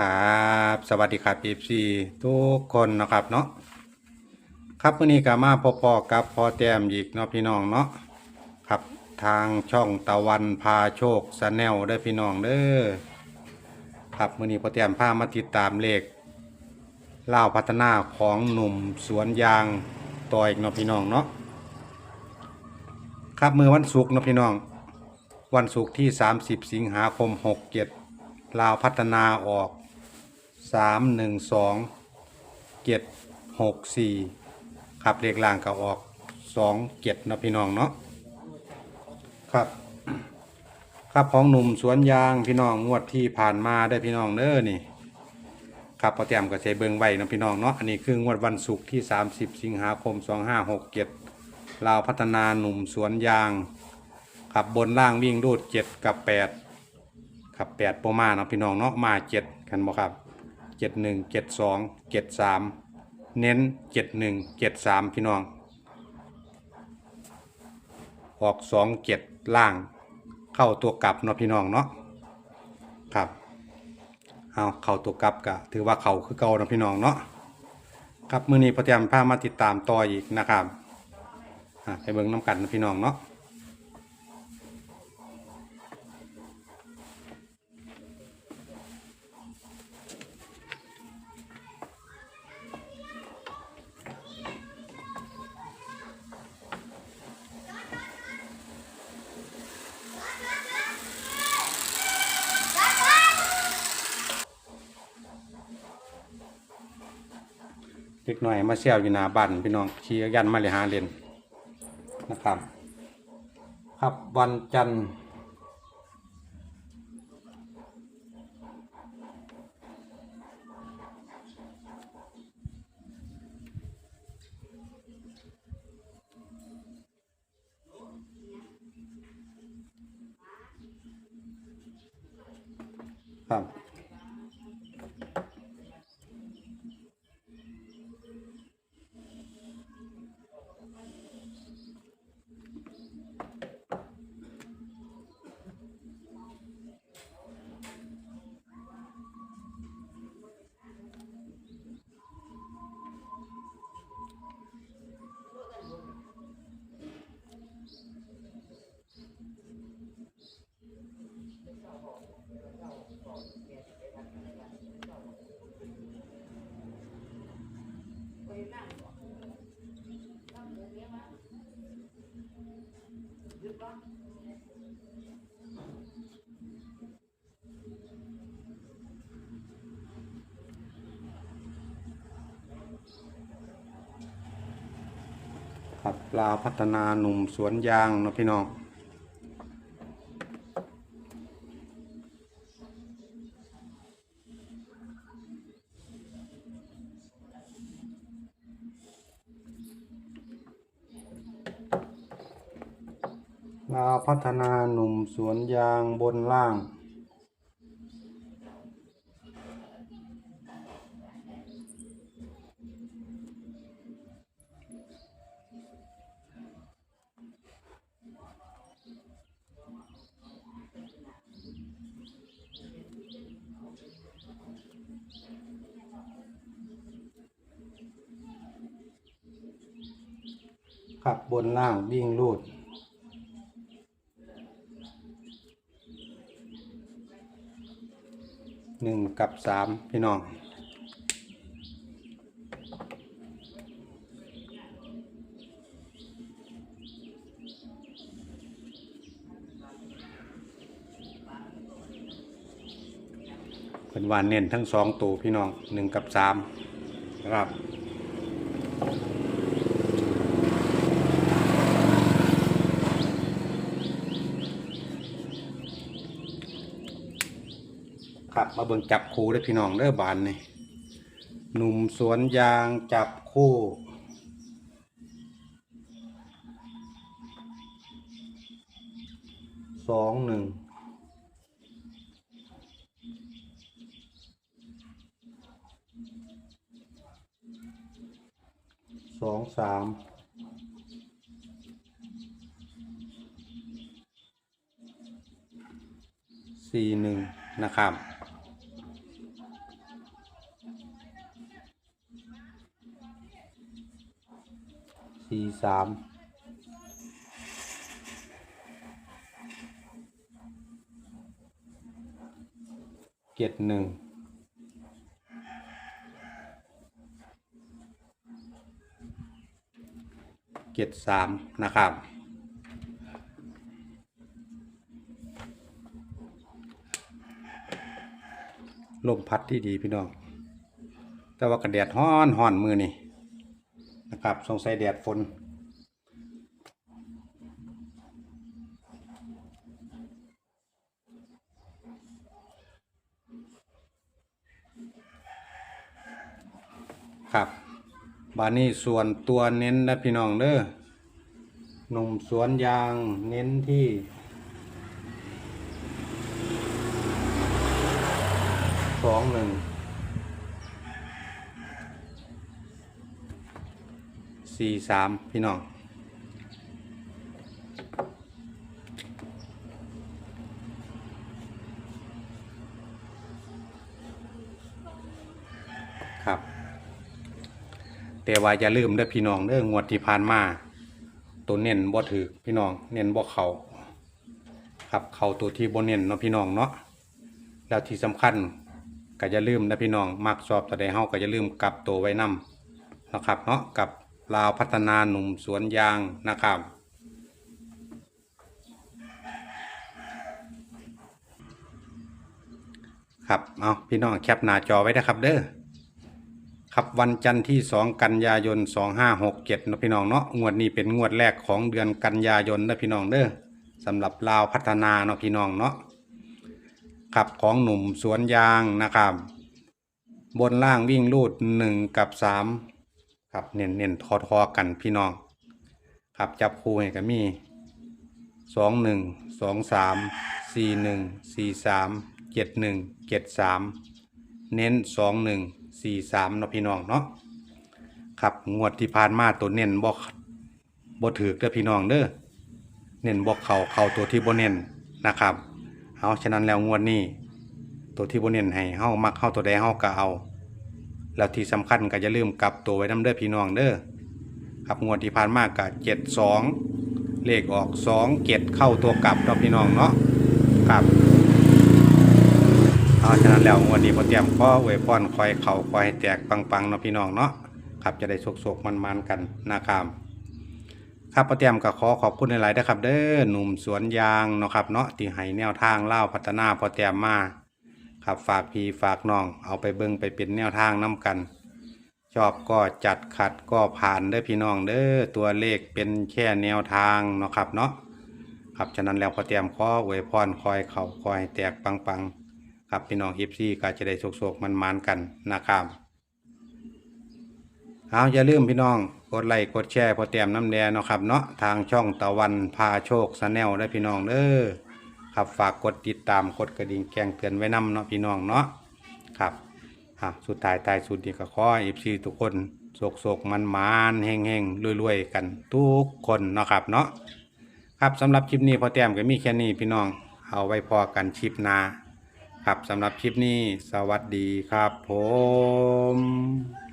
ครับสวัสดีครับเอฟซีทุกคนนะครับเนาะครับวันนี้ก็มาพบๆกับพอแต้มอีกเนาะพี่น้องเนาะครับทางช่องตะวันพาโชคสแนลได้พี่น้องเด้อครับวันนี้พอแต้มพามาติดตามเลขเล่าวพัฒนาของหนุ่มสวนยางต่ออีกเนาะพี่น้องเนาะครับมือวันศุกร์เนาะพี่น้อง วันศุกร์ที่ 30 สิงหาคม 67ลาวพัฒนาออก 3 1 2 7 6 4ครับเลขล่างก็ออก2 7เนะพี่น้องเนาะครับครับของหนุ่มสวนยางพี่น้องงวดที่ผ่านมาได้พี่น้องเด้อนี่ครับพอแต้มก็ใช้เบิงไว้นะพี่น้องเนาะอันนี้คืองวดวันศุกร์ที่ 30 สิงหาคม 2567ลาวพัฒนาหนุ่มสวนยางขับบนล่างวิ่งรูดเจ็ดกับแปดขับแปดโปมาเนะพี่น้องเนาะมาเจ็ดกันบ่ครับ จ็ดหนึ่งเจ็ดสองเจ็ดสามเน้นเจ็ดหนึ่งเจ็ดสามพี่น้อง ออกสองเจ็ดล่าง เข้าตัวกลับเนาะพี่น้องเนาะครับเอาเข้าตัวกลับกะถือว่าเข่าคือเก่าเนาะพี่น้องเนาะครับมือนี้พอเตรียมพามาติดตามต่ออีกนะครับอะไปเบิ่งน้ำกันนะพี่น้องเนาะ เล็กหน่อยมาเซี่ยวอยู่หน้าบ้านพี่น้องขี่ยันมาเลยหาเล่นนะครับ ครับวันจันทร์ครับ ครับลาวพัฒนาหนุ่มสวนยางนะพี่น้องลาวพัฒนาหนุ่มสวนยางบนล่าง ขับบนล่างวิ่งรูด หนึ่งกับสามพี่น้อง เป็นวานเน้นทั้งสองตัวพี่น้องหนึ่งกับสามนะครับ ครับมาเบิ่งจับคู่ได้อพี่น้องเด้อบานนี่หนุ่มสวนยางจับคู่ สองหนึ่งสองสามสี่หนึ่งนะครับ สี่สามเจ็ดหนึ่งเจ็ดสามนะครับลมพัดที่ดีพี่น้อง แต่ว่ากระแดดฮ้อนฮ้อนมือนี่ นะครับสงสัยแดดฝนครับบานี้ส่วนตัวเน้นนะพี่น้องเด้อหนุ่มสวนยางเน้นที่สองหนึ่ง สี่สามพี่น้องครับ แต่ว่าอย่าลืมเด้อพี่น้องเด้องวดที่ผ่านมาตัวเน้นบ่ถือพี่น้องเน้นบ่เขาครับเขาตัวที่บ่เน้นเนาะพี่น้องเนาะแล้วที่สำคัญก็อย่าลืมนะพี่น้องมักชอบตัวใดเฮาก็อย่าลืมกลับตัวไว้นํนะครับเนาะกับ ลาวพัฒนาหนุ่มสวนยางนะครับ ครับเอาพี่น้องแคปหน้าจอไว้นะครับเด้อครับวันจันทร์ที่ 2 กันยายน 2567เนะพี่น้องเนาะงวดนี้เป็นงวดแรกของเดือนกันยายนนะพี่น้องเด้อสำหรับลาวพัฒนาเนาะพี่น้องเนาะครับของหนุ่มสวนยางนะครับ บนล่างวิ่งลูด 1 กับ 3 ครับเน้นเน้นทอทอๆกันพี่น้อง ครับจับคู่ให้ก็มี2 1 2 3 4 1 4 3 7 1 7 3เน้นสองหนึ่งสี่สามเนาะพี่น้องเนาะครับงวดที่ผ่านมาตัวเน้นบอกบ่ถือเด้อพี่น้องเด้อเน้นบอกเขาเขาตัวที่บ่เน้นนะครับเอาฉะนั้นแล้วงวดนี้ ตัวที่บ่เน้นให้เฮามักเฮาตัวใดเฮาก็เอา แล้วที่สำคัญก็อย่าลืมกลับตัวไว้นํเด้อพี่น้องเด้อครับงวดที่ผ่านมากก็เจ็ดสองเลขออกสองเจ็ดเข้าตัวกลับเนาะพี่น้องเนาะครับเอาฉะนั้นแล้ววันนี้พอเตรียมข้ออวยพรคอยเข่าคอยแตกปังๆเนาะพี่น้องเนาะครับจะได้สุกๆมันๆกันนะครับครับพอเตรียมก็ขอขอบคุณหลายๆนะครับ เด้อหนุ่มสวนยางเนาะครับเนาะที่ให้แนวทางเล่าพัฒนาพอเตรียมมา ครับฝากพี่ฝากน้อง เอาไปเบิ่งไปเป็นแนวทางน้กัน ชอบก็จัดขัดก็ผ่านเด้อพี่น้องเด้อตัวเลขเป็นแค่แนวทางเนาะครับเนาะครับฉะนั้นแล้วพอเตรียมข้ออวยพรคอยเข่าคอยแตกปังๆครับพี่น้องเอฟซี่ก็จะได้โศกๆมันๆกันนะครับเอาอย่าลืมพี่น้องกดไลค์กดแชร์พอเตรียมน้ำแดงเนาะครับเนาะทางช่องตะวันพาโชคสแนลได้พี่น้องเด้อ ครับฝากกดติดตามกดกระดิ่งแจ้งเตือนไว้นำเนาะพี่น้องเนาะครับอะสุดท้ายท้ายสุดนี้ก็ขอเอฟซีทุกคนโศกๆมันๆเฮงๆรวยๆ กันทุกคนเนาะครับเนาะครับสำหรับคลิปนี้พอเตรียมก็มีแค่นี้พี่น้องเอาไว้พอกันคลิปหน้าครับสำหรับคลิปนี้สวัสดีครับผม